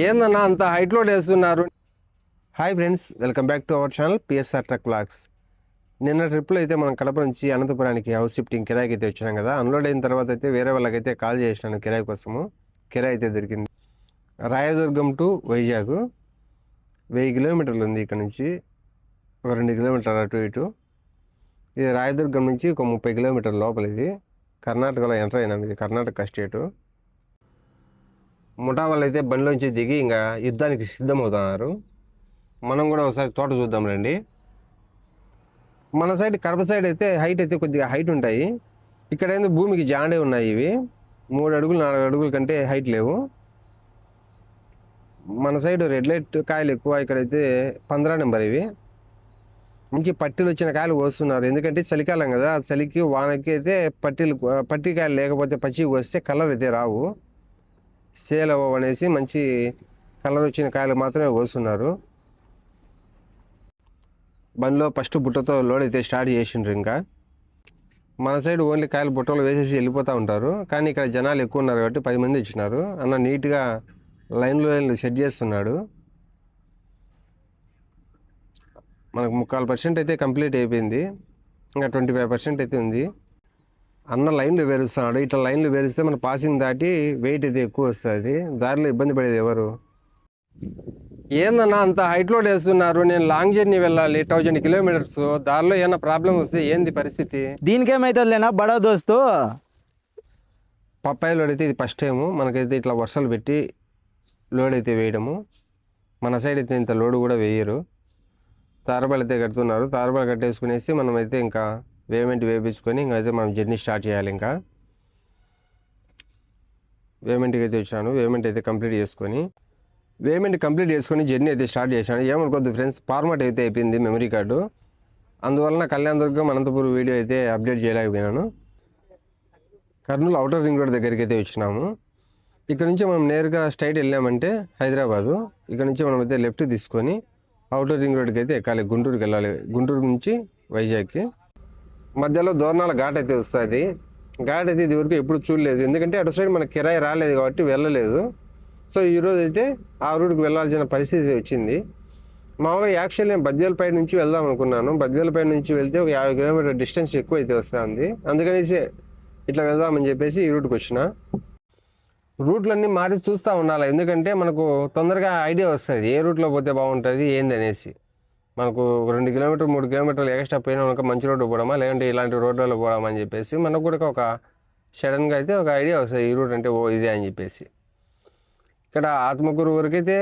ఏందన్నా అంత height load వేస్తున్నారు? Hi friends welcome back to our channel PSR truck blogs నిన్న ట్రిప్లో అయితే మనం కడప నుంచి అనంతపురానికి హౌస్ షిఫ్టింగ్ కిరాయికి అయితే వచ్చినాం కదా. అన్లోడ్ అయిన తర్వాత అయితే వేరే వాళ్ళకైతే కాల్ చేసినాను కిరాయి కోసము. కిరాయి అయితే దొరికింది. రాయదుర్గం టు వైజాగ్ వెయ్యి కిలోమీటర్లు ఉంది ఇక్కడ నుంచి. ఒక రెండు కిలోమీటర్లు అటు ఇటు. ఇది రాయదుర్గం నుంచి ఒక ముప్పై కిలోమీటర్ల లోపల ఇది కర్ణాటకలో ఎంటర్ అయినాం. ఇది కర్ణాటక స్టేటు. ముఠా వాళ్ళు అయితే బండిలోంచి దిగి ఇంకా యుద్ధానికి సిద్ధమవుతున్నారు. మనం కూడా ఒకసారి తోట చూద్దాం రండి. మన సైడ్ కడప సైడ్ అయితే హైట్ అయితే కొద్దిగా హైట్ ఉంటాయి. ఇక్కడ ఏంది భూమికి జాండే ఉన్నాయి ఇవి. మూడు అడుగులు నాలుగు అడుగుల కంటే హైట్ లేవు. మన సైడ్ రెడ్ లైట్ కాయలు ఎక్కువ ఇక్కడైతే పంద్రా నెంబర్ ఇవి. మంచి పట్టీలు వచ్చిన కాయలు కోస్తున్నారు. ఎందుకంటే చలికాలం కదా చలికి వానకి అయితే పట్టీలు పట్టి కాయలు లేకపోతే పచ్చి కోస్తే కలర్ అయితే రావు. సేల్ అవ్వవు అనేసి మంచి కలర్ వచ్చిన కాయలు మాత్రమే కోస్తున్నారు. బండిలో ఫస్ట్ బుట్టతో లోడ్ అయితే స్టార్ట్ చేసిండ్రు ఇంకా. మన సైడ్ ఓన్లీ కాయలు బుట్టలు వేసేసి వెళ్ళిపోతూ ఉంటారు. కానీ ఇక్కడ జనాలు ఎక్కువ ఉన్నారు కాబట్టి పది మంది ఇచ్చినారు. అన్న నీట్గా లైన్లో లైన్లు సెట్ చేస్తున్నాడు. మనకు ముక్కాలు పర్సెంట్ అయితే కంప్లీట్ అయిపోయింది. ఇంకా ట్వంటీ ఫైవ్ పర్సెంట్ అయితే ఉంది. అన్న లైన్లు వేరుస్తున్నాడు. ఇట్లా లైన్లు వేరిస్తే మన పాసింగ్ దాటి వెయిట్ అయితే ఎక్కువ వస్తుంది. దారిలో ఇబ్బంది పడేది ఎవరు? ఏందన్నా అంత హైట్ లోడ్ వేస్తున్నారు? నేను లాంగ్ జర్నీ వెళ్ళాలి. థౌజండ్ కిలోమీటర్స్ దారిలో ఏమైనా ప్రాబ్లం వస్తే ఏంది పరిస్థితి? దీనికేమైతుందిలేనా బడా దోస్తు? పప్పాయి లోడ్ అయితే ఇది ఫస్ట్ టైము మనకైతే ఇట్లా వర్షాలు పెట్టి లోడ్ అయితే వేయడము. మన సైడ్ అయితే ఇంత లోడ్ కూడా వేయరు. తారబాలు అయితే కడుతున్నారు. తారబాలు కట్టేసుకునేసి మనమైతే ఇంకా వేమెంట్ వేపించుకొని ఇంకైతే అయితే మనం జర్నీ స్టార్ట్ చేయాలి ఇంకా. వేమెంట్కి అయితే వచ్చాను. వేమెంట్ అయితే కంప్లీట్ చేసుకొని వేమెంట్ కంప్లీట్ చేసుకొని జర్నీ అయితే స్టార్ట్ చేశాను. ఏమనుకోద్దు ఫ్రెండ్స్ ఫార్మాట్ అయితే అయిపోయింది మెమరీ కార్డు అందువలన కళ్యాణ్ దుర్గం అనంతపురం వీడియో అయితే అప్డేట్ చేయలేకపోయినాను. కర్నూలు అవుటర్ రింగ్ రోడ్ దగ్గరికి అయితే వచ్చినాము. ఇక్కడ నుంచి మనం నేరుగా స్ట్రైట్ వెళ్ళామంటే హైదరాబాదు. ఇక్కడ నుంచి మనం అయితే లెఫ్ట్ తీసుకొని అవుటర్ రింగ్ రోడ్కి అయితే ఎక్కాలి. గుంటూరుకి వెళ్ళాలి. గుంటూరు నుంచి వైజాగ్కి. మధ్యలో దోర్నాల ఘాట్ అయితే వస్తుంది. ఘాట్ అయితే ఇది వరకు ఎప్పుడు చూడలేదు. ఎందుకంటే అటు సైడ్ మనకి కిరాయి రాలేదు కాబట్టి వెళ్ళలేదు. సో ఈరోజు అయితే ఆ రూట్కి వెళ్ళాల్సిన పరిస్థితి వచ్చింది. మామూలుగా యాక్చువల్ నేను బద్వేలపై నుంచి వెళ్దాం అనుకున్నాను. బద్వేలపై నుంచి వెళ్తే ఒక యాభై కిలోమీటర్ డిస్టెన్స్ ఎక్కువ అయితే వస్తుంది. అందుకనేసి ఇట్లా వెళ్దామని చెప్పేసి ఈ రూట్కి వచ్చిన. రూట్లన్నీ మారి చూస్తూ ఉండాలి. ఎందుకంటే మనకు తొందరగా ఐడియా వస్తుంది. ఏ రూట్లో పోతే బాగుంటుంది ఏందనేసి. మనకు రెండు కిలోమీటర్ మూడు కిలోమీటర్లు ఎక్స్ట్రా పోయినా మనకు మంచి రోడ్డు పోవడమా? లేదంటే ఇలాంటి రోడ్లలో పోవడమా అని చెప్పేసి మనకు కూడా ఒక సడన్గా అయితే ఒక ఐడియా వస్తుంది. ఈ రూట్ అంటే ఓ ఇదే అని చెప్పేసి. ఇక్కడ ఆత్మకూరు వరకు అయితే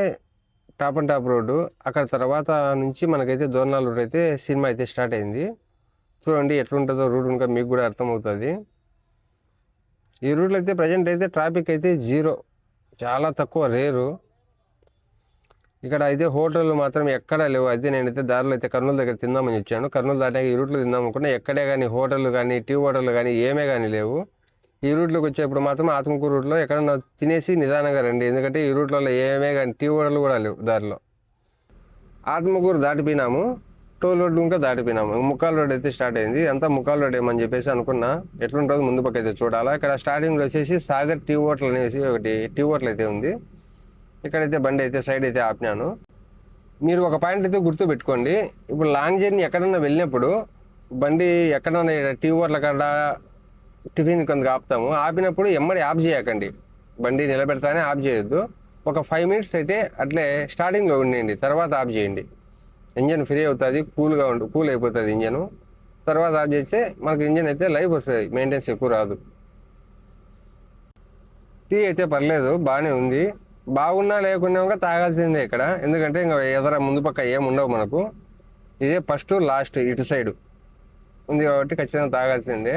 టాప్ అండ్ టాప్ రోడ్డు అక్కడ తర్వాత నుంచి మనకైతే దోర్నాల రూట్ అయితే సినిమా అయితే స్టార్ట్ అయింది. చూడండి ఎట్లుంటుందో రూట్ ఇంకా మీకు కూడా అర్థమవుతుంది. ఈ రూట్లో అయితే ప్రజెంట్ అయితే ట్రాఫిక్ అయితే జీరో చాలా తక్కువ రేరు ఇక్కడ అయితే హోటళ్ళు మాత్రం ఎక్కడా లేవు. అయితే నేనైతే దారిలో అయితే కర్నూలు దగ్గర తిందామని వచ్చాను. కర్నూలు దాటాక ఈ రూట్లో తిందాం అనుకున్నా ఎక్కడే కానీ హోటళ్ళు కానీ టీ హోటళ్ళు కానీ ఏమే కానీ లేవు. ఈ రూట్లోకి వచ్చేప్పుడు మాత్రం ఆత్మకూరు రూట్లో ఎక్కడన్నా తినేసి నిదానంగా రండి. ఎందుకంటే ఈ రూట్లలో ఏమే కానీ టీ హోటళ్ళు కూడా లేవు దారిలో. ఆత్మకూరు దాటిపోయినాము. టోల్ రోడ్ ఇంకా దాటిపోయినాము. ముక్కాల రోడ్ అయితే స్టార్ట్ అయింది. అంతా ముక్కాల రోడ్ ఏమని చెప్పేసి అనుకున్నా. ఎట్లుంటుందో ముందు పక్క అయితే చూడాలా. ఇక్కడ స్టార్టింగ్లో వచ్చేసి సాగర్ టీ హోటల్ అనేసి ఒకటి టీ హోటల్ అయితే ఉంది. ఇక్కడైతే బండి అయితే సైడ్ అయితే ఆపినాను. మీరు ఒక పాయింట్ అయితే గుర్తు పెట్టుకోండి ఇప్పుడు లాంగ్ జర్నీ ఎక్కడన్నా వెళ్ళినప్పుడు బండి ఎక్కడన్నా టీ ఓవర్ల కాడ టిఫిన్ కొంత ఆపుతాము. ఆపినప్పుడు ఎమ్మడి ఆఫ్ చేయకండి. బండి నిలబెడతానే ఆఫ్ చేయొద్దు. ఒక ఫైవ్ మినిట్స్ అయితే అట్లే స్టార్టింగ్లో ఉండండి. తర్వాత ఆఫ్ చేయండి. ఇంజన్ ఫ్రీ అవుతుంది కూల్గా ఉండు కూల్ అయిపోతుంది ఇంజను. తర్వాత ఆఫ్ చేస్తే మనకు ఇంజన్ అయితే లైఫ్ వస్తుంది మెయింటెన్స్ ఎక్కువ రాదు. టీ అయితే పర్లేదు బాగానే ఉంది. బాగున్నా లేకున్నా ఇంకా తాగాల్సిందే ఇక్కడ. ఎందుకంటే ఇంకా ఎదర ముందు పక్క ఏం ఉండవు మనకు. ఇదే ఫస్ట్ లాస్ట్ ఇటు సైడ్. ఉంది కాబట్టి ఖచ్చితంగా తాగాల్సిందే.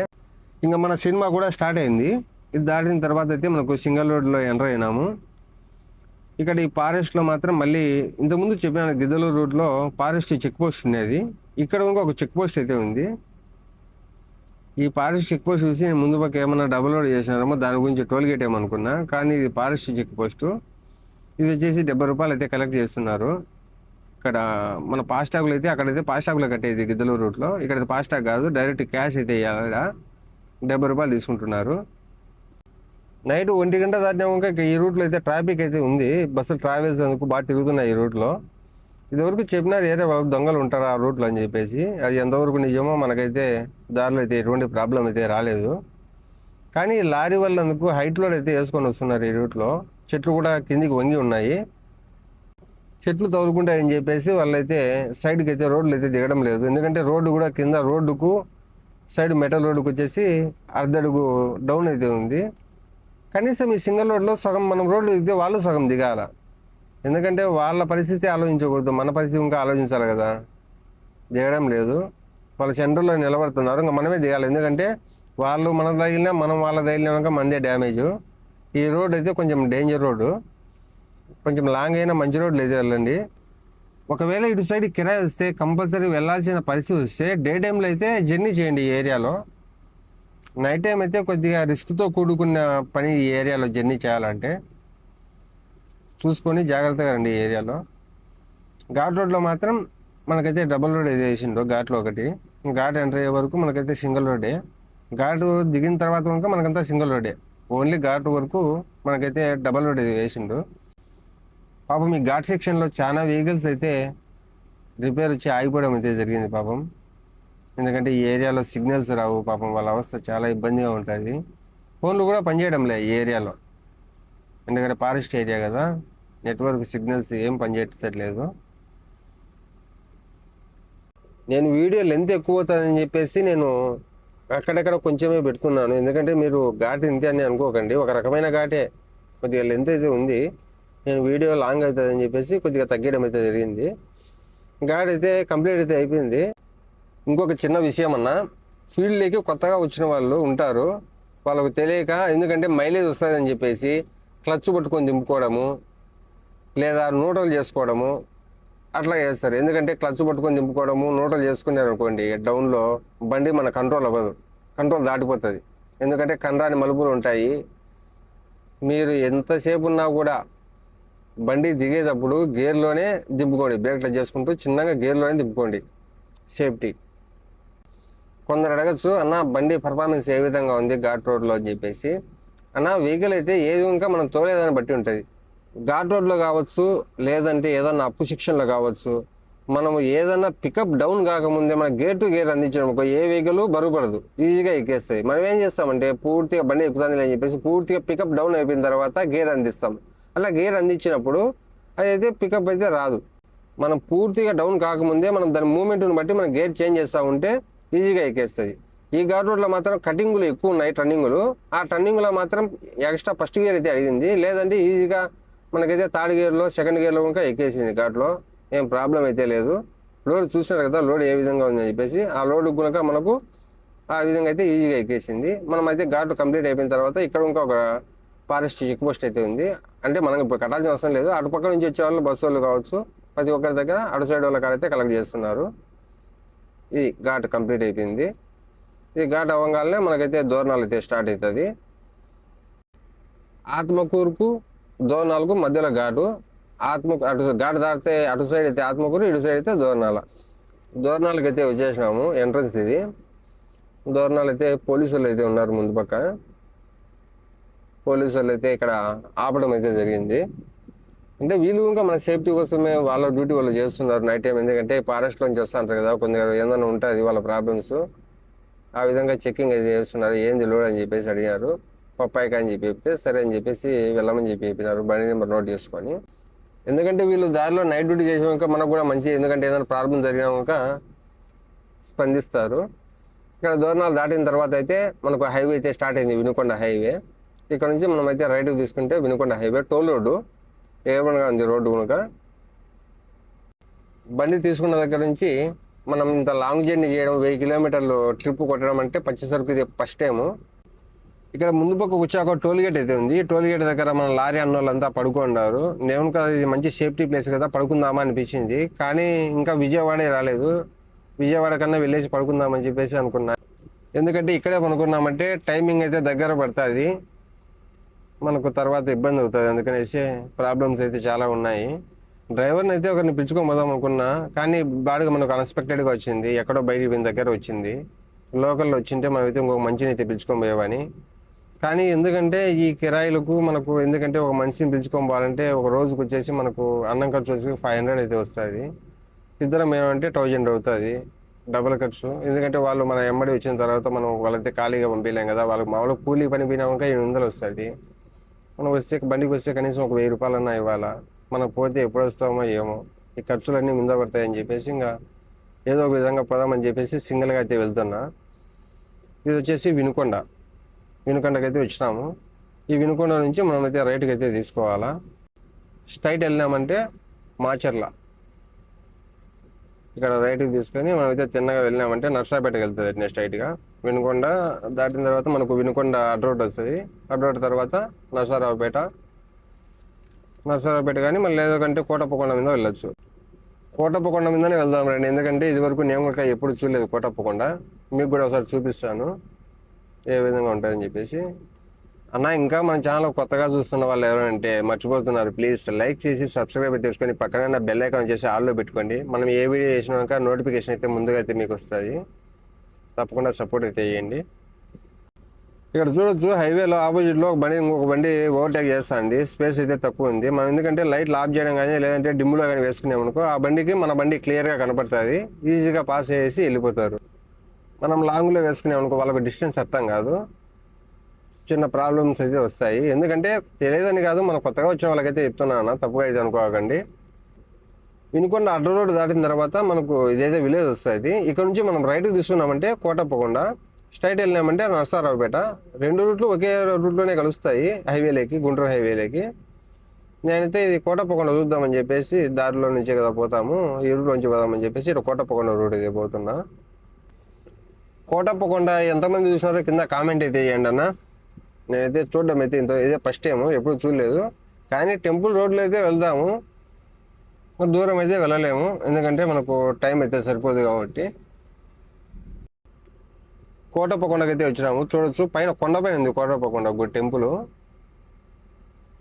ఇంకా మన సినిమా కూడా స్టార్ట్ అయింది. ఇది దాటిన తర్వాత అయితే మనకు సింగల్ రోడ్లో ఎంటర్ అయినాము. ఇక్కడ ఈ ఫారెస్ట్లో మాత్రం మళ్ళీ ఇంతకుముందు చెప్పిన గిద్దలూరు రూట్లో ఫారెస్ట్ చెక్ పోస్ట్ ఉండేది. ఇక్కడ ఇంకొక చెక్ పోస్ట్ అయితే ఉంది. ఈ ఫారెస్ట్ చెక్ పోస్ట్ చూసి నేను ముందు పక్క ఏమన్నా డబుల్ లోడ్ చేసినారేమో దాని గురించి టోల్ గేట్ ఏమనుకున్నా. కానీ ఇది ఫారెస్ట్ చెక్ పోస్ట్. ఇది వచ్చేసి డెబ్బై రూపాయలు అయితే కలెక్ట్ చేస్తున్నారు. ఇక్కడ మన ఫాస్టాగ్లు అయితే అక్కడైతే ఫాస్టాగ్లో కట్టేది గిద్దలూరు రూట్లో ఇక్కడ ఫాస్టాగ్ కాదు డైరెక్ట్ క్యాష్ అయితే ఇవ్వాలి డెబ్బై రూపాయలు తీసుకుంటున్నారు. నైట్ ఒంటి గంట దాటినాక ఇక ఈ రూట్లో అయితే ట్రాఫిక్ అయితే ఉంది. బస్సులు ట్రావెల్స్ అందుకు బాగా తిరుగుతున్నాయి ఈ రూట్లో ఇదివరకు చెప్పినారు ఏరే వాళ్ళు దొంగలు ఉంటారు ఆ రూట్లో అని చెప్పేసి. అది ఎంతవరకు నిజమో మనకైతే దారిలో అయితే ఎటువంటి ప్రాబ్లం అయితే రాలేదు. కానీ లారీ వాళ్ళందుకు హైట్ లోడ్ అయితే వేసుకొని వస్తున్నారు ఈ రూట్లో చెట్లు కూడా కిందికి వంగి ఉన్నాయి. చెట్లు తగులుకుంటాయని చెప్పేసి వాళ్ళైతే సైడ్కి అయితే రోడ్లు అయితే దిగడం లేదు. ఎందుకంటే రోడ్డు కూడా కింద రోడ్డుకు సైడ్ మెటల్ రోడ్డుకు వచ్చేసి అర్ధడుగు డౌన్ అయితే ఉంది. కనీసం ఈ సింగల్ రోడ్లో సగం మనం రోడ్డు దిగితే వాళ్ళు సగం దిగాల. ఎందుకంటే వాళ్ళ పరిస్థితి ఆలోచించకూడదు. మన పరిస్థితి ఇంకా ఆలోచించాలి కదా. దిగడం లేదు. వాళ్ళ సెంటర్లో నిలబడుతున్నారు. ఇంకా మనమే దిగాలి. ఎందుకంటే వాళ్ళు మన తగిలినా మనం వాళ్ళ తగిలినాక మందే డ్యామేజ్. ఈ రోడ్ అయితే కొంచెం డేంజర్ రోడ్డు. కొంచెం లాంగ్ అయినా మంచి రోడ్లు అయితే వెళ్ళండి. ఒకవేళ ఇటు సైడ్ కిరాయి వస్తే కంపల్సరీ వెళ్ళాల్సిన పరిస్థితి వస్తే డే టైంలో అయితే జర్నీ చేయండి ఈ ఏరియాలో. నైట్ టైం అయితే కొద్దిగా రిస్క్తో కూడుకున్న పని ఈ ఏరియాలో జర్నీ చేయాలంటే. చూసుకొని జాగ్రత్తగా రండి ఈ ఏరియాలో. ఘాట్ రోడ్లో మాత్రం మనకైతే డబుల్ రోడ్ ఏది వేసిండో ఘాట్లో ఒకటి. ఘాట్ ఎంటర్ అయ్యే వరకు మనకైతే సింగిల్ రోడే ఘాటు దిగిన తర్వాత కనుక మనకంతా సింగిల్ రోడే ఓన్లీ ఘాట్ వరకు మనకైతే డబల్ రోడ్ వేసిండు. పాపం ఈ ఘాట్ సెక్షన్లో చాలా వెహికల్స్ అయితే రిపేర్ వచ్చి ఆగిపోవడం అయితే జరిగింది పాపం. ఎందుకంటే ఈ ఏరియాలో సిగ్నల్స్ రావు పాపం వాళ్ళ అవస్థ చాలా ఇబ్బందిగా ఉంటుంది. ఫోన్లు కూడా పనిచేయడం లే ఈ ఏరియాలో. ఎందుకంటే ఫారెస్ట్ ఏరియా కదా నెట్వర్క్ సిగ్నల్స్ ఏం పనిచేయట్లేదు నేను వీడియో లెంత్ ఎక్కువ అవుతుందని చెప్పేసి నేను అక్కడక్కడ కొంచెమే పెడుతున్నాను ఎందుకంటే మీరు ఘాట్ ఇంతే అని అనుకోకండి. ఒక రకమైన ఘాటే. కొద్దిగా లెంత్ అయితే ఉంది. నేను వీడియో లాంగ్ అవుతుందని చెప్పేసి కొద్దిగా తగ్గడం అయితే జరిగింది. ఘాట్ అయితే కంప్లీట్ అయితే అయిపోయింది. ఇంకొక చిన్న విషయం అన్న ఫీల్డ్లోకి కొత్తగా వచ్చిన వాళ్ళు ఉంటారు. వాళ్ళకు తెలియక ఎందుకంటే మైలేజ్ వస్తుందని చెప్పేసి క్లచ్ పట్టుకొని దింపుకోవడము లేదా నూటలు చేసుకోవడము అట్లా చేస్తారు ఎందుకంటే క్లచ్ పట్టుకొని దింపుకోవడము నోటలు చేసుకున్నారు అనుకోండి డౌన్లో బండి మన కంట్రోల్ అవ్వదు. కంట్రోల్ దాటిపోతుంది. ఎందుకంటే కండ్రాని మలుపులు ఉంటాయి. మీరు ఎంతసేపు ఉన్నా కూడా బండి దిగేటప్పుడు గేర్లోనే దింపుకోండి. బ్రేక్లు చేసుకుంటూ చిన్నగా గేర్లోనే దింపుకోండి. సేఫ్టీ. కొందరు అడగచ్చు అన్న బండి పర్ఫార్మెన్స్ ఏ విధంగా ఉంది ఘాట్ రోడ్లో? అని చెప్పేసి. అన్న వెహికల్ అయితే ఏది ఇంకా మనం తోలేదాన్ని బట్టి ఉంటుంది. ఘాట్ రోడ్లో కావచ్చు లేదంటే ఏదన్నా అప్పు శిక్షణలో కావచ్చు మనము ఏదన్నా పికప్ డౌన్ కాకముందే మన గేర్ టు గేర్ అందించడం ఒక ఏ వెహికల్ బరువుపడదు ఈజీగా ఎక్కేస్తాయి. మనం ఏం చేస్తామంటే పూర్తిగా బండి ఎక్కుతుంది అని చెప్పేసి పూర్తిగా పికప్ డౌన్ అయిపోయిన తర్వాత గేర్ అందిస్తాం. అలా గేర్ అందించినప్పుడు అదైతే పికప్ అయితే రాదు. మనం పూర్తిగా డౌన్ కాకముందే మనం దాని మూమెంట్ని బట్టి మనం గేర్ చేంజ్ చేస్తూ ఉంటే ఈజీగా ఎక్కేస్తుంది ఈ ఘాట్ రోడ్లో మాత్రం కటింగులు ఎక్కువ ఉన్నాయి టర్నింగులు ఆ టర్నింగ్లో మాత్రం ఎక్స్ట్రా ఫస్ట్ గేర్ అయితే అడిగింది. లేదంటే ఈజీగా మనకైతే థర్డ్ గేర్లో సెకండ్ గేర్లో ఇంకా ఎక్కేసింది ఘాట్లో ఏం ప్రాబ్లం అయితే లేదు. లోడ్ చూసినారు కదా లోడ్ ఏ విధంగా ఉందని చెప్పేసి ఆ లోడ్ కనుక మనకు ఆ విధంగా అయితే ఈజీగా ఎక్కేసింది. మనం అయితే ఘాట్ కంప్లీట్ అయిపోయిన తర్వాత ఇక్కడ ఇంకొక ఫారెస్ట్ చెక్ పోస్ట్ అయితే ఉంది. అంటే మనం ఇప్పుడు కట్టాల్సిన అవసరం లేదు. అటు పక్క నుంచి వచ్చే వాళ్ళు బస్సు వాళ్ళు కావచ్చు ప్రతి ఒక్కరి దగ్గర అటు సైడ్ వాళ్ళ కాడైతే కలెక్ట్ చేస్తున్నారు. ఈ ఘాట్ కంప్లీట్ అయిపోయింది. ఈ ఘాట్ అవ్వగానే మనకైతే దూరణాలు అయితే స్టార్ట్ అవుతుంది ఆత్మకూరుకు దోరణాలకు మధ్యలో ఘాటు. ఆత్మ అటు ఘాటు దాటితే అటు సైడ్ అయితే ఆత్మకూరు ఇటు సైడ్ అయితే దోరణాల దోరణాలకు అయితే వచ్చేసినాము ఎంట్రన్స్ ఇది. దోర్నాలు అయితే పోలీసులు అయితే ఉన్నారు ముందు పక్క. పోలీసు వాళ్ళు అయితే ఇక్కడ ఆపడం అయితే జరిగింది. అంటే వీళ్ళు ఇంకా మన సేఫ్టీ కోసమే వాళ్ళ డ్యూటీ వాళ్ళు చేస్తున్నారు నైట్ టైం. ఎందుకంటే ఫారెస్ట్లో నుంచి వస్తుంటారు కదా కొందరు ఏదైనా ఉంటుంది వాళ్ళ ప్రాబ్లమ్స్. ఆ విధంగా చెక్కింగ్ అయితే చేస్తున్నారు. ఏంది లోడ్ అని చెప్పేసి అడిగారు. పప్పాయిక అని చెప్పి చెప్తే సరే అని చెప్పేసి వెళ్ళమని చెప్పి చెప్పినారు. బండి నెంబర్ నోట్ చేసుకొని. ఎందుకంటే వీళ్ళు దారిలో నైట్ డ్యూటీ చేసినాక మనకు కూడా మంచి ఎందుకంటే ఏదైనా ప్రాబ్లం జరిగినాక స్పందిస్తారు. ఇక్కడ దూరణాలు దాటిన తర్వాత అయితే మనకు హైవే అయితే స్టార్ట్ అయింది వినుకొండ హైవే. ఇక్కడ నుంచి మనం అయితే రైట్కి తీసుకుంటే వినుకొండ హైవే టోల్ రోడ్డు ఏమనగా ఉంది రోడ్డు కనుక. బండి తీసుకున్న దగ్గర నుంచి మనం ఇంత లాంగ్ జర్నీ చేయడం వెయ్యి కిలోమీటర్లు ట్రిప్ కొట్టడం అంటే పచ్చి సరుకు ఇది ఫస్ట్ టైము. ఇక్కడ ముందు పక్క వచ్చాక టోల్ గేట్ అయితే ఉంది. టోల్ గేట్ దగ్గర మన లారీ అన్న వాళ్ళంతా పడుకున్నారు. నేను కదా ఇది మంచి సేఫ్టీ ప్లేస్ కదా పడుకుందామా అనిపించింది. కానీ ఇంకా విజయవాడే రాలేదు. విజయవాడ కన్నా వెళ్ళేసి పడుకుందామని చెప్పేసి అనుకున్నా. ఎందుకంటే ఇక్కడే కొనుక్కున్నామంటే టైమింగ్ అయితే దగ్గర పడుతుంది. మనకు తర్వాత ఇబ్బంది అవుతుంది. అందుకనేసి ప్రాబ్లమ్స్ అయితే చాలా ఉన్నాయి. డ్రైవర్ని అయితే ఒకరిని పిలుచుకోబోదాం అనుకున్నా. కానీ బాడుగ మనకు అన్ఎక్స్పెక్టెడ్గా వచ్చింది. ఎక్కడో బయటికి పోయిన దగ్గర వచ్చింది. లోకల్లో వచ్చింటే మనమైతే ఇంకొక మంచిని అయితే పిలుచుకొని కానీ ఎందుకంటే ఈ కిరాయిలకు మనకు ఎందుకంటే ఒక మనిషిని పిలుచుకోవాలంటే ఒక రోజుకు వచ్చేసి మనకు అన్నం ఖర్చు వచ్చి ఫైవ్ హండ్రెడ్ అయితే వస్తుంది. ఇద్దరం ఏమంటే థౌజండ్ అవుతుంది. డబుల్ ఖర్చు. ఎందుకంటే వాళ్ళు మన ఎమ్మడి వచ్చిన తర్వాత మనం వాళ్ళైతే ఖాళీగా పంపించలేం కదా. వాళ్ళకి మామూలు కూలీ పని పోయినాక ఎనిమిది వందలు వస్తుంది. మనం వస్తే బండికి వస్తే కనీసం ఒక వెయ్యి రూపాయలన్నా ఇవ్వాలా? మనం పోతే ఎప్పుడు వస్తామో ఏమో. ఈ ఖర్చులన్నీ ముంద పడతాయని చెప్పేసి ఇంకా ఏదో ఒక విధంగా పోదామని చెప్పేసి సింగిల్గా అయితే వెళ్తున్నా. ఇది వచ్చేసి వినుకొండ. వినుకొండకి అయితే వచ్చినాము. ఈ వినుకొండ నుంచి మనమైతే రైట్కి అయితే తీసుకోవాలా? స్ట్రైట్ వెళ్ళినామంటే మాచర్ల. ఇక్కడ రైట్కి తీసుకొని మనమైతే తిన్నగా వెళ్ళినామంటే నర్సాపేటకి వెళ్తుంది అట్నే స్ట్రైట్గా. వినుకొండ దాటిన తర్వాత మనకు వినుకొండ అడ్ రోడ్ వస్తుంది. అడ్ రోడ్ తర్వాత నర్సారావుపేట. నర్సారావుపేట కానీ మళ్ళీ లేదంటే కోటప్పకొండ మీద వెళ్ళొచ్చు. కోటప్పకొండ మీదనే వెళ్దాం రండి. ఎందుకంటే ఇదివరకు నేను కూడా ఎప్పుడు చూడలేదు కోటప్పకొండ. మీకు కూడా ఒకసారి చూపిస్తాను. ఏ విధంగా ఉంటుందని చెప్పేసి. అన్న ఇంకా మన ఛానల్ కొత్తగా చూస్తున్న వాళ్ళు ఎవరంటే మర్చిపోతున్నారు. ప్లీజ్ లైక్ చేసి సబ్స్క్రైబ్ చేసుకొని పక్కన బెల్ ఐకాన్ చేసి ఆల్లో పెట్టుకోండి. మనం ఏ వీడియో చేసినాక నోటిఫికేషన్ అయితే ముందుగా అయితే మీకు వస్తుంది. తప్పకుండా సపోర్ట్ అయితే చేయండి. ఇక్కడ చూడొచ్చు హైవేలో ఆపోజిట్లో ఒక బండి ఇంకొక బండి ఓవర్టేక్ చేస్తుంది. స్పేస్ అయితే తక్కువ ఉంది. మనం ఎందుకంటే లైట్లు ఆఫ్ చేయడం కానీ లేదంటే డిమ్లో కానీ వేసుకున్నామనుకో ఆ బండికి మన బండి క్లియర్గా కనపడుతుంది. ఈజీగా పాస్ చేసి వెళ్ళిపోతారు. మనం లాంగ్లో వేసుకున్నామనుకో వాళ్ళకి డిస్టెన్స్ అర్థం కాదు. చిన్న ప్రాబ్లమ్స్ అయితే వస్తాయి. ఎందుకంటే తెలియదని కాదు మనం కొత్తగా వచ్చిన వాళ్ళకైతే చెప్తున్నాను తప్పుగా అయితే అనుకోకండి. వినుకొండ అడ్డ రోడ్ దాటిన తర్వాత మనకు ఇదైతే విలేజ్ వస్తుంది. ఇక్కడ నుంచి మనం రైట్కి తీసుకున్నామంటే కోటప్పకొండ స్ట్రైట్ వెళ్ళినామంటే నర్సారావుపేట. రెండు రూట్లు ఒకే రూట్లోనే కలుస్తాయి హైవేలోకి గుంటూరు హైవేలోకి నేనైతే ఇది కోటప్పకొండ చూద్దామని చెప్పేసి దారిలో నుంచే కదా పోతాము ఈ రూట్ నుంచి పోదామని చెప్పేసి ఇక్కడ కోటప్పకొండ రూట్ అయితే పోతున్నా. కోటప్పకొండ ఎంతమంది చూసినారో కింద కామెంట్ అయితే చేయండి అన్న. నేనైతే చూడడం అయితే ఇంత ఇదే ఫస్ట్ టైం ఎప్పుడు చూడలేదు. కానీ టెంపుల్ రోడ్లో అయితే వెళ్దాము. దూరం అయితే వెళ్ళలేము. ఎందుకంటే మనకు టైం అయితే సరిపోదు కాబట్టి. కోటప్పకొండకి అయితే వచ్చినాము. చూడొచ్చు. పైన కొండపై ఉంది కోటప్పకొండ ఒక టెంపుల్.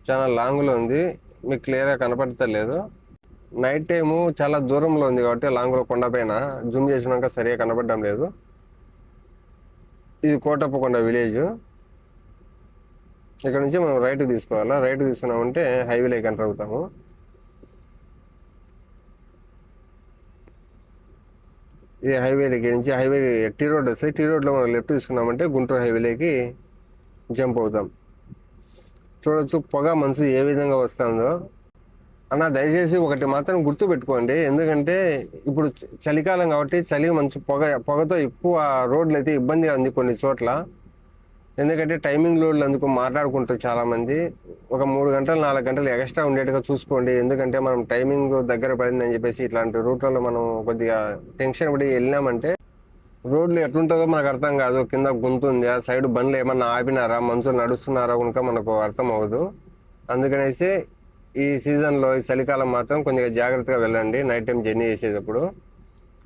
చాలా లాంగ్లో ఉంది. మీకు క్లియర్గా కనపడతలేదు. నైట్ టైము చాలా దూరంలో ఉంది కాబట్టి లాంగ్లో కొండపైన జూమ్ చేసినాక సరిగా కనపడడం లేదు. ఇది కోటప్పకొండ విలేజ్. ఇక్కడ నుంచి మనం రైట్ తీసుకోవాలా? రైట్ తీసుకున్నామంటే హైవేలో ఎంటర్ అవుతాము. ఇది హైవేలోకి నుంచి హైవే టీ రోడ్ వస్తుంది టీ రోడ్లో మనం లెఫ్ట్ తీసుకున్నామంటే గుంటూరు హైవేలోకి జంప్ అవుతాం. చూడొచ్చు పొగ మనసు ఏ విధంగా వస్తుందో. అన్న దయచేసి ఒకటి మాత్రం గుర్తు పెట్టుకోండి ఎందుకంటే ఇప్పుడు చలికాలం కాబట్టి చలి మంచి పొగ పొగతో ఎక్కువ రోడ్లు అయితే ఇబ్బందిగా ఉంది కొన్ని చోట్ల. ఎందుకంటే టైమింగ్ లోడ్లు అందుకు మాట్లాడుకుంటారు చాలామంది. ఒక మూడు గంటలు నాలుగు గంటలు ఎక్స్ట్రా ఉండేట్టుగా చూసుకోండి. ఎందుకంటే మనం టైమింగ్ దగ్గర పడిందని చెప్పేసి ఇట్లాంటి రూట్లలో మనం కొద్దిగా టెన్షన్ పడి వెళ్ళినామంటే రోడ్లు ఎట్లుంటుందో మనకు అర్థం కాదు. కింద గుంత ఉంది. ఆ సైడ్ బండ్లు ఏమన్నా ఆపినారా? మనుషులు నడుస్తున్నారా? కనుక మనకు అర్థం అవ్వదు. అందుకనేసి ఈ సీజన్లో ఈ చలికాలం మాత్రం కొంచెం జాగ్రత్తగా వెళ్ళండి. నైట్ టైం జర్నీ చేసేటప్పుడు.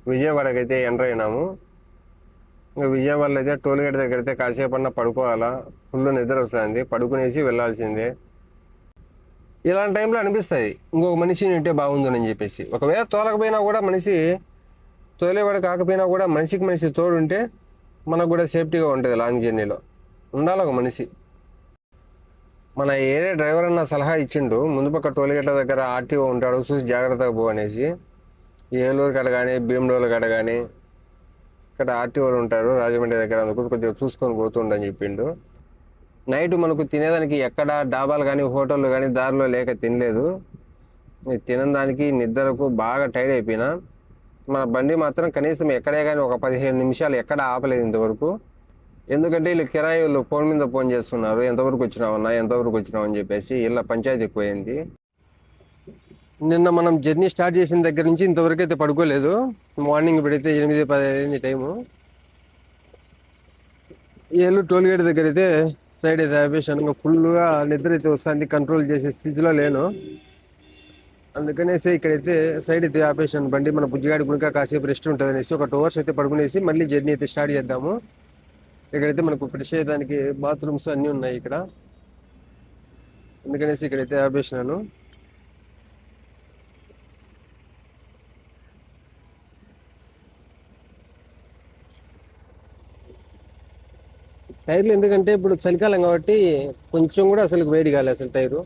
విజయవాడకి అయితే ఎంటర్ అయినాము. ఇంకా విజయవాడలో అయితే టోల్ గేట్ దగ్గర అయితే కాసేపు అన్న పడుకోవాలా? ఫుల్ నిద్ర వస్తుంది. పడుకునేసి వెళ్ళాల్సిందే. ఇలాంటి టైంలో అనిపిస్తుంది ఇంకొక మనిషిని ఉంటే బాగుందని చెప్పేసి. ఒకవేళ తోలకపోయినా కూడా మనిషి తోలేవాడు కాకపోయినా కూడా మనిషికి మనిషి తోడుంటే మనకు కూడా సేఫ్టీగా ఉంటుంది లాంగ్ జర్నీలో. ఉండాలి ఒక మనిషి. మన ఏరియా డ్రైవర్ అన్న సలహా ఇచ్చిండు. ముందు పక్క టోల్గేట్ల దగ్గర ఆర్టీఓ ఉంటాడు. చూసి జాగ్రత్తగా పో అనేసి. ఏలూరు కడ కానీ భీమడోలు కడ కానీ ఇక్కడ ఆర్టీఓలు ఉంటారు. రాజమండ్రి దగ్గర అందుకు కొద్దిగా చూసుకొని పోతుండని చెప్పిండు. నైట్ మనకు తినేదానికి ఎక్కడ డాబాలు కానీ హోటళ్ళు కానీ దారిలో లేక తినలేదు. తినడానికి నిద్రకు బాగా టైర్డ్ అయిపోయినా. మన బండి మాత్రం కనీసం ఎక్కడే కానీ ఒక పదిహేను నిమిషాలు ఎక్కడ ఆపలేదు ఇంతవరకు. ఎందుకంటే వీళ్ళు కిరాయిలు ఫోన్ మీద ఫోన్ చేస్తున్నారు ఎంతవరకు వచ్చినావన్నా ఎంతవరకు వచ్చినావు అని చెప్పేసి ఇలా పంచాయతీ ఎక్కువైంది. నిన్న మనం జర్నీ స్టార్ట్ చేసిన దగ్గర నుంచి ఇంతవరకు అయితే పడుకోలేదు. మార్నింగ్ పెడితే ఎనిమిది పది అయింది టైము. ఏళ్ళు టోల్గేట్ దగ్గర అయితే సైడ్ అయితే ఆపేసాను ఇంకా ఫుల్గా నిద్ర అయితే వస్తుంది కంట్రోల్ చేసే స్థితిలో లేను. అందుకనేసి ఇక్కడైతే సైడ్ అయితే ఆపేసాను. బండి మన బుజ్జిగాడి గుడిక కాసేపు రెస్ట్ ఉంటుంది అనేసి ఒక టూ అవర్స్ అయితే పడుకునేసి మళ్ళీ జర్నీ అయితే స్టార్ట్ చేద్దాము. ఇక్కడైతే మనకు ఫ్రెష్ అయ్యడానికి బాత్రూమ్స్ అన్నీ ఉన్నాయి ఇక్కడ. అందుకనేసి ఇక్కడైతే ఆపేసినాను టైర్లు ఎందుకంటే ఇప్పుడు చలికాలం కాబట్టి కొంచెం కూడా అసలు వేడి కాలేదు అసలు టైరు.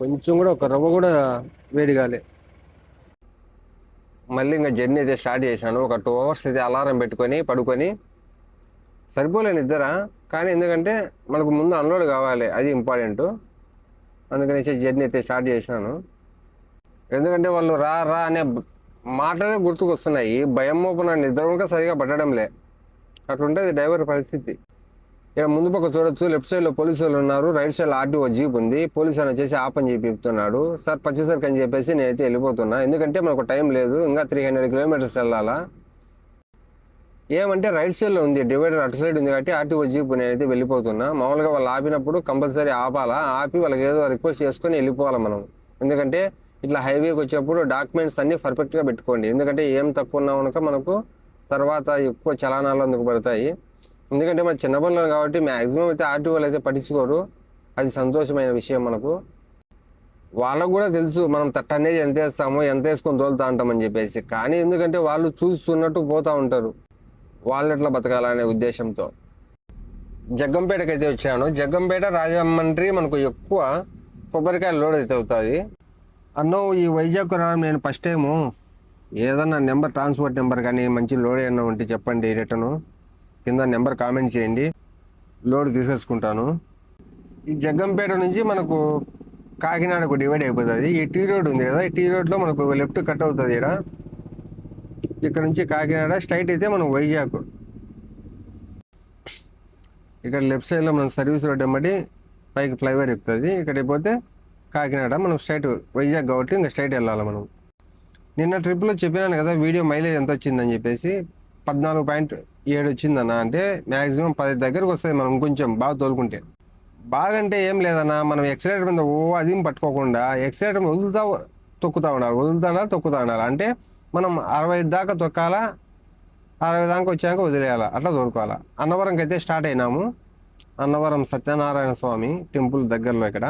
కొంచెం కూడా ఒక రవ్వ కూడా వేడి కాలే. మళ్ళీ ఇంకా జర్నీ అయితే స్టార్ట్ చేశాను. ఒక టూ అవర్స్ అయితే అలారం పెట్టుకొని పడుకొని సరిపోలే నిద్ర. కానీ ఎందుకంటే మనకు ముందు అన్లోడ్ కావాలి అది ఇంపార్టెంట్. అందుకని జర్నీ అయితే స్టార్ట్ చేసినాను ఎందుకంటే వాళ్ళు రా రా అనే బ- మాటలే గుర్తుకొస్తున్నాయి. భయం మోపున నిద్ర కనుక సరిగా పట్టడంలే. అట్లుంటుంది డ్రైవర్ పరిస్థితి. ఇక్కడ ముందు పక్క చూడొచ్చు లెఫ్ట్ సైడ్లో పోలీసు వాళ్ళు ఉన్నారు. రైట్ సైడ్ ఆర్టీఓ జీప్ ఉంది. పోలీసు అని వచ్చేసి ఆపని చెప్పి చెప్తున్నాడు. సార్ పచ్చేసరికి అని చెప్పేసి నేనైతే వెళ్ళిపోతున్నా. ఎందుకంటే మనకు టైం లేదు. ఇంకా త్రీ హండ్రెడ్ కిలోమీటర్స్ వెళ్ళాలా? ఏమంటే రైట్ సైడ్లో ఉంది. డివైడర్ అటు సైడ్ ఉంది కాబట్టి ఆర్టీఓ జీప్ నేనైతే వెళ్ళిపోతున్నా. మామూలుగా వాళ్ళు ఆపినప్పుడు కంపల్సరీ ఆపాలా? ఆపి వాళ్ళకి ఏదో రిక్వెస్ట్ చేసుకొని వెళ్ళిపోవాలి మనం. ఎందుకంటే ఇట్లా హైవేకి వచ్చేప్పుడు డాక్యుమెంట్స్ అన్నీ పర్ఫెక్ట్గా పెట్టుకోండి. ఎందుకంటే ఏం తక్కువ ఉన్నా కనుక మనకు తర్వాత ఎక్కువ చలానాలు అందుకు పడతాయి. ఎందుకంటే మన చిన్న పనులు కాబట్టి మ్యాక్సిమం అయితే ఆర్టీఓలు అయితే పట్టించుకోరు. అది సంతోషమైన విషయం మనకు. వాళ్ళకు కూడా తెలుసు మనం తట్ట అనేది ఎంత వేస్తామో ఎంత వేసుకొని తోలుతా ఉంటామని చెప్పేసి. కానీ ఎందుకంటే వాళ్ళు చూస్తున్నట్టు పోతూ ఉంటారు. వాళ్ళు ఎట్లా బతకాలనే ఉద్దేశంతో. జగ్గంపేటకి అయితే వచ్చాను. జగ్గంపేట రాజమండ్రి మనకు ఎక్కువ కొబ్బరికాయ లోడ్ అయితే అవుతుంది. అన్నో ఈ వైజాగ్ రావడం నేను ఫస్ట్ టైము. ఏదన్నా నెంబర్ ట్రాన్స్పోర్ట్ నెంబర్ కానీ మంచి లోడ్ ఏమన్నా ఉంటే చెప్పండి రిటర్ను. కింద నెంబర్ కామెంట్ చేయండి. లోడ్ తీసుకొచ్చుకుంటాను ఈ జగ్గంపేట నుంచి మనకు కాకినాడకు డివైడ్ అయిపోతుంది. ఈ టీ రోడ్ ఉంది కదా ఈ టీ రోడ్లో మనకు లెఫ్ట్ కట్ అవుతుంది ఇక్కడ ఇక్కడ నుంచి కాకినాడ స్ట్రైట్ అయితే మనం వైజాగ్. ఇక్కడ లెఫ్ట్ సైడ్లో మనం సర్వీస్ రోడ్ వెంబడి పైకి ఫ్లైఓవర్ ఎక్కుతుంది. ఇక్కడ పోతే కాకినాడ మనం స్ట్రైట్ వైజాగ్ కాబట్టి ఇంకా స్ట్రైట్ వెళ్ళాలి మనం. నిన్న ట్రిప్లో చెప్పినాను కదా వీడియో మైలేజ్ ఎంత వచ్చిందని చెప్పేసి. పద్నాలుగు పాయింట్ ఏడు వచ్చిందన్న అంటే మ్యాక్సిమం పది దగ్గరకు వస్తుంది మనం కొంచెం బాగా తోలుకుంటే. బాగా అంటే ఏం లేదన్న మనం ఎక్సలేటర్ మీద ఓ అది పట్టుకోకుండా ఎక్సలేటర్ మీద వదులుతా తొక్కుతా ఉండాలి. వదులుతా తొక్కుతా ఉండాలి. అంటే మనం అరవై దాకా తొక్కాలా అరవై దాకా వచ్చాక వదిలేయాలా అట్లా తోలుకోవాలా. అన్నవరంకి అయితే స్టార్ట్ అయినాము. అన్నవరం సత్యనారాయణ స్వామి టెంపుల్ దగ్గరలో ఇక్కడ.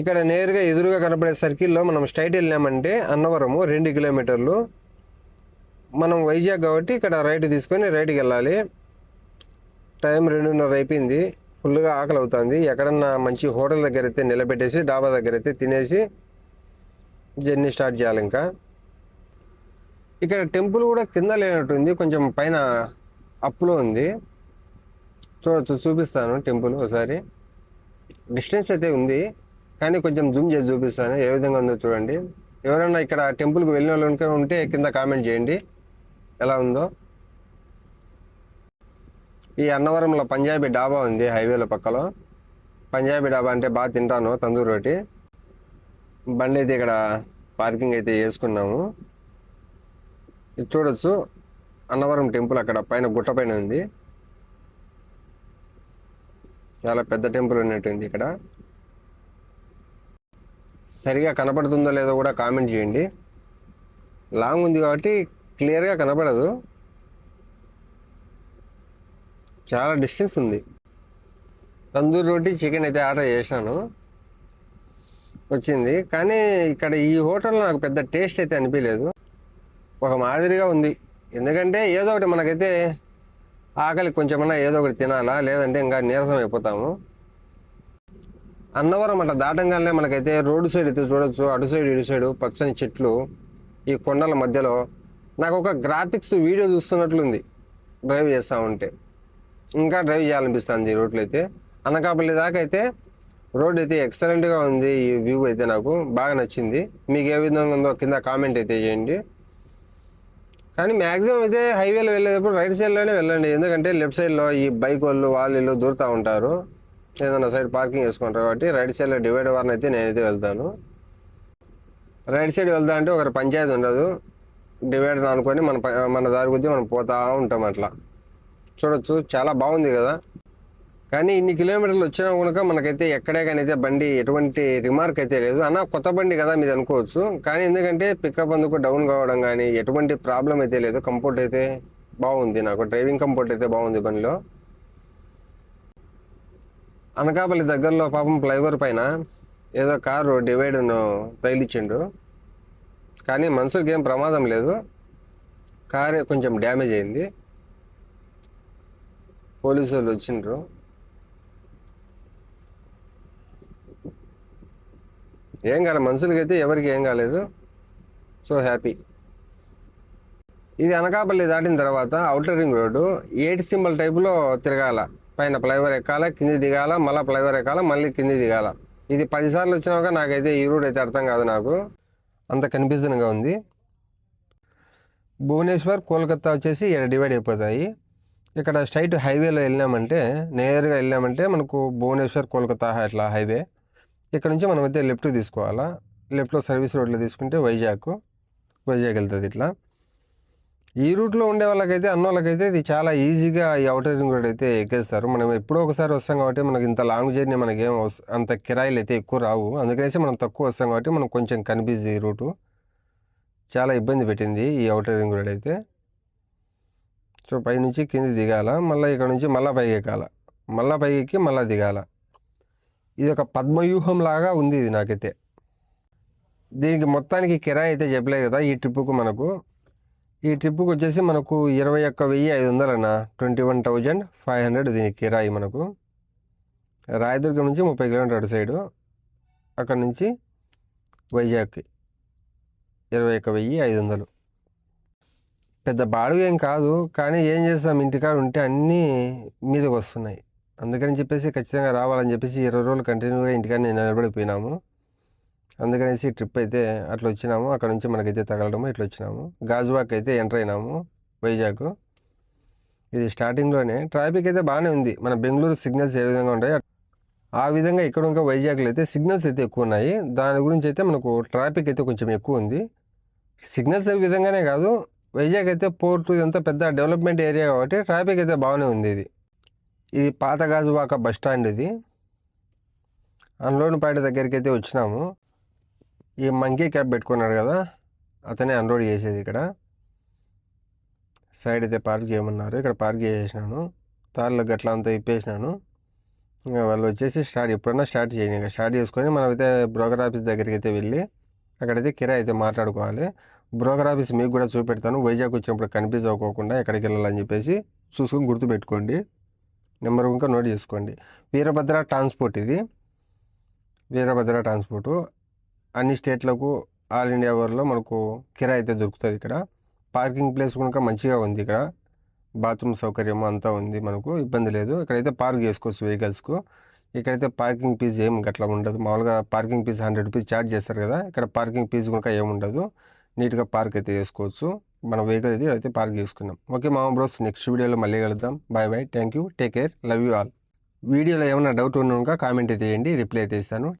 ఇక్కడ నేరుగా ఎదురుగా కనపడే సర్కిల్లో మనం స్ట్రైట్ వెళ్ళామంటే అన్నవరము రెండు కిలోమీటర్లు. మనం వైజాగ్ కాబట్టి ఇక్కడ రైట్ తీసుకొని రైట్కి వెళ్ళాలి. టైం రెండున్నర అయిపోయింది. ఫుల్గా ఆకలి అవుతుంది. ఎక్కడన్నా మంచి హోటల్ దగ్గర అయితే నిలబెట్టేసి డాబా దగ్గర అయితే తినేసి జర్నీ స్టార్ట్ చేయాలి ఇంకా. ఇక్కడ టెంపుల్ కూడా కింద లేనట్టుంది కొంచెం పైన అప్పులో ఉంది. చూడొచ్చు చూపిస్తాను టెంపుల్ ఒకసారి. డిస్టెన్స్ అయితే ఉంది కానీ కొంచెం జూమ్ చేసి చూపిస్తాను. ఏ విధంగా ఉందో చూడండి. ఎవరైనా ఇక్కడ టెంపుల్కి వెళ్ళిన వాళ్ళు ఉంటే కింద కామెంట్ చేయండి. ఎలా ఉందో. ఈ అన్నవరంలో పంజాబీ డాబా ఉంది హైవేల పక్కలో. పంజాబీ డాబా అంటే బాగా తింటాను తందూరు రోటి. బండి అయితే ఇక్కడ పార్కింగ్ అయితే వేసుకున్నాము ఇది చూడొచ్చు అన్నవరం టెంపుల్ అక్కడ పైన గుట్ట పైన ఉంది. చాలా పెద్ద టెంపుల్ ఉన్నట్టుంది ఇక్కడ. సరిగా కనపడుతుందో లేదో కూడా కామెంట్ చేయండి. లాంగ్ ఉంది కాబట్టి క్లియర్గా కనపడదు. చాలా డిస్టెన్స్ ఉంది. తందూరి రోటీ చికెన్ అయితే ఆర్డర్ చేశాను. వచ్చింది. కానీ ఇక్కడ ఈ హోటల్లో నాకు పెద్ద టేస్ట్ అయితే అనిపించలేదు. ఒక మాదిరిగా ఉంది. ఎందుకంటే ఏదో ఒకటి మనకైతే ఆకలి కొంచెమన్నా ఏదో ఒకటి తినాలా లేదంటే ఇంకా నీరసం అయిపోతాము. అన్నవరం అట్లా దాటంగానే మనకైతే రోడ్డు సైడ్ అయితే చూడొచ్చు. అటు సైడ్ ఇటు సైడు పచ్చని చెట్లు ఈ కొండల మధ్యలో నాకు ఒక గ్రాఫిక్స్ వీడియో చూస్తున్నట్లుంది. డ్రైవ్ చేస్తూ ఉంటే. ఇంకా డ్రైవ్ చేయాలనిపిస్తుంది ఈ రోడ్లు అయితే. అనకాపల్లి దాకా అయితే రోడ్ అయితే ఎక్సలెంట్గా ఉంది. ఈ వ్యూ అయితే నాకు బాగా నచ్చింది. మీకు ఏ విధంగా ఉందో కింద కామెంట్ అయితే చేయండి. కానీ మ్యాక్సిమం అయితే హైవేలో వెళ్ళేటప్పుడు రైట్ సైడ్లోనే వెళ్ళండి. ఎందుకంటే లెఫ్ట్ సైడ్లో ఈ బైక్ వాళ్ళు వాళ్ళు దూరుతూ ఉంటారు. ఏదైనా సైడ్ పార్కింగ్ చేసుకుంటారు కాబట్టి రైట్ సైడ్లో డివైడ్ వారిని అయితే నేనైతే వెళ్తాను. రైట్ సైడ్ వెళ్తా అంటే ఒకరు పంచాయతీ ఉండదు. డివైడర్ అనుకొని మన మన దారి గురించి మనం పోతా ఉంటాం అట్లా. చూడొచ్చు చాలా బాగుంది కదా. కానీ ఇన్ని కిలోమీటర్లు వచ్చినా కనుక మనకైతే ఎక్కడే కానీ అయితే బండి ఎటువంటి రిమార్క్ అయితే లేదు. అన్న కొత్త బండి కదా మీద అనుకోవచ్చు. కానీ ఎందుకంటే పికప్ అందుకు డౌన్ కావడం కానీ ఎటువంటి ప్రాబ్లం అయితే లేదు. కంఫర్ట్ అయితే బాగుంది నాకు. డ్రైవింగ్ కంఫర్ట్ అయితే బాగుంది బండిలో. అనకాపల్లి దగ్గరలో పాపం ఫ్లైఓవర్ పైన ఏదో కారు డివైడర్ను తగిలిచ్చిండు. కానీ మనుషులకి ఏం ప్రమాదం లేదు. కారే కొంచెం డ్యామేజ్ అయింది. పోలీసు వాళ్ళు వచ్చిండ్రు. ఏం కాలే మనుషులకైతే ఎవరికి ఏం కాలేదు. So happy. ఇది అనకాపల్లి దాటిన తర్వాత outer ring road eight symbol టైపులో తిరగాల. పైన ఫ్లైఓవర్ ఎక్కాల కింది దిగాల మళ్ళీ ఫ్లైఓవర్ ఎక్కాల మళ్ళీ కింది దిగాల. ఇది పదిసార్లు వచ్చినాక నాకైతే ఈ రూట్ అయితే అర్థం కాదు నాకు. అంత కనిపిస్తుందిగా ఉంది. భువనేశ్వర్ కోల్కతా వచ్చేసి ఇక్కడ డివైడ్ అయిపోతాయి. ఇక్కడ స్ట్రైట్ హైవేలో వెళ్ళినామంటే నేరుగా వెళ్ళామంటే మనకు భువనేశ్వర్ కోల్కతా ఇట్లా హైవే ఇక్కడ నుంచి మనం అయితే లెఫ్ట్ తీసుకోవాలా లెఫ్ట్లో సర్వీస్ రోడ్లో తీసుకుంటే వైజాగ్. వైజాగ్ వెళ్తుంది ఇట్లా. ఈ రూట్లో ఉండే వాళ్ళకైతే అన్న వాళ్ళకైతే ఇది చాలా ఈజీగా ఈ అవుటర్ రింగ్ రోడ్ అయితే ఎక్కేస్తారు. మనం ఎప్పుడో ఒకసారి వస్తాం కాబట్టి మనకి ఇంత లాంగ్ జర్నీ మనకేం అవస- అంత కిరాయిలు అయితే ఎక్కువ రావు. అందుకనేసి మనం తక్కువ వస్తాం కాబట్టి మనం కొంచెం కనిపిస్తుంది ఈ రూటు. చాలా ఇబ్బంది పెట్టింది ఈ అవుటర్ రింగ్ రోడ్ అయితే. సో పైనుంచి కింది దిగాల మళ్ళీ ఇక్కడ నుంచి మళ్ళీ పైకి ఎక్కాల. మళ్ళీ పైకి ఎక్కి మళ్ళీ దిగాల. ఇది ఒక పద్మవ్యూహం లాగా ఉంది ఇది నాకైతే. దీనికి మొత్తానికి కిరాయి అయితే చెప్పలేదు కదా ఈ ట్రిప్పుకు మనకు. ఈ ట్రిప్కి వచ్చేసి మనకు ఇరవై ఒక్క వెయ్యి ఐదు వందలన్న. Twenty one thousand five hundred దీనికి కిరాయి మనకు. రాయదుర్గం నుంచి ముప్పై కిలోమీటర్ అటు సైడు అక్కడ నుంచి వైజాగ్కి ఇరవై ఒక్క వెయ్యి ఐదు వందలు. పెద్ద బాడుగ ఏం కాదు కానీ ఏం చేస్తాం? ఇంటికాడ ఉంటే అన్నీ మీదకి వస్తున్నాయి. అందుకని చెప్పేసి ఖచ్చితంగా రావాలని చెప్పేసి ఇరవై రోజులు కంటిన్యూగా ఇంటికాడ నేను నిలబడిపోయినాము. అందుకనేసి ట్రిప్ అయితే అట్లా వచ్చినాము అక్కడ నుంచి మనకైతే తగలడము ఇట్లా వచ్చినాము గాజువాక్ అయితే ఎంటర్ అయినాము వైజాగ్. ఇది స్టార్టింగ్లోనే. ట్రాఫిక్ అయితే బాగానే ఉంది. మన బెంగళూరు సిగ్నల్స్ ఏ విధంగా ఉంటాయో ఆ విధంగా ఇక్కడ ఇంకా వైజాగ్లో అయితే సిగ్నల్స్ అయితే ఎక్కువ ఉన్నాయి దాని గురించి అయితే మనకు ట్రాఫిక్ అయితే కొంచెం ఎక్కువ ఉంది సిగ్నల్స్ విధంగానే కాదు వైజాగ్ అయితే పోర్టు ఇదంతా పెద్ద డెవలప్మెంట్ ఏరియా కాబట్టి ట్రాఫిక్ అయితే బాగానే ఉంది ఇది. ఇది పాత గాజువాక బస్ స్టాండ్ ఇది. అన్లోడ్పేట దగ్గరికి అయితే వచ్చినాము. ఈ మంకీ క్యాప్ పెట్టుకున్నాడు కదా అతనే అన్లోడ్ చేసేది ఇక్కడ. సైడ్ అయితే పార్క్ చేయమన్నారు. ఇక్కడ పార్క్ చేసేసినాను. తార్ల గట్ల అంతా ఇప్పేసినాను. ఇంకా వాళ్ళు వచ్చేసి స్టార్ట్ ఎప్పుడన్నా స్టార్ట్ చేయండి. ఇంకా స్టార్ట్ చేసుకొని మనం అయితే బ్రోకర్ ఆఫీస్ దగ్గరికి అయితే వెళ్ళి అక్కడైతే కిరాయి అయితే మాట్లాడుకోవాలి. బ్రోకర్ ఆఫీస్ మీకు కూడా చూపెడతాను. వైజాగ్ వచ్చినప్పుడు కన్ఫ్యూజ్ అవ్వకుండా ఎక్కడికి వెళ్ళాలని చెప్పేసి చూసుకొని గుర్తుపెట్టుకోండి నెంబర్ ఇంకా నోట్ చేసుకోండి. వీరభద్ర ట్రాన్స్పోర్ట్ ఇది. వీరభద్ర ట్రాన్స్పోర్టు అన్ని స్టేట్లకు ఆల్ ఇండియా వరలో మనకు కిరాయి అయితే దొరుకుతుంది ఇక్కడ. పార్కింగ్ ప్లేస్ కనుక మంచిగా ఉంది ఇక్కడ. బాత్రూమ్ సౌకర్యం అంతా ఉంది మనకు ఇబ్బంది లేదు. ఇక్కడైతే పార్క్ చేసుకోవచ్చు వెహికల్స్కు. ఇక్కడైతే పార్కింగ్ ఫీజు ఏం గట్లా ఉండదు. మామూలుగా parking fee hundred rupees charge చేస్తారు కదా ఇక్కడ పార్కింగ్ ఫీజు కనుక ఏముండదు నీట్గా పార్క్ అయితే చేసుకోవచ్చు. మన వెహికల్ అయితే అయితే పార్క్ చేసుకున్నాం. ఓకే మామ బ్రోస్ నెక్స్ట్ వీడియోలో మళ్ళీ కలుద్దాం. Bye bye thank you take care love you all. వీడియోలో ఏమైనా డౌట్ ఉన్నా కామెంట్ అయితే చేయండి రిప్లై అయితే ఇస్తాను.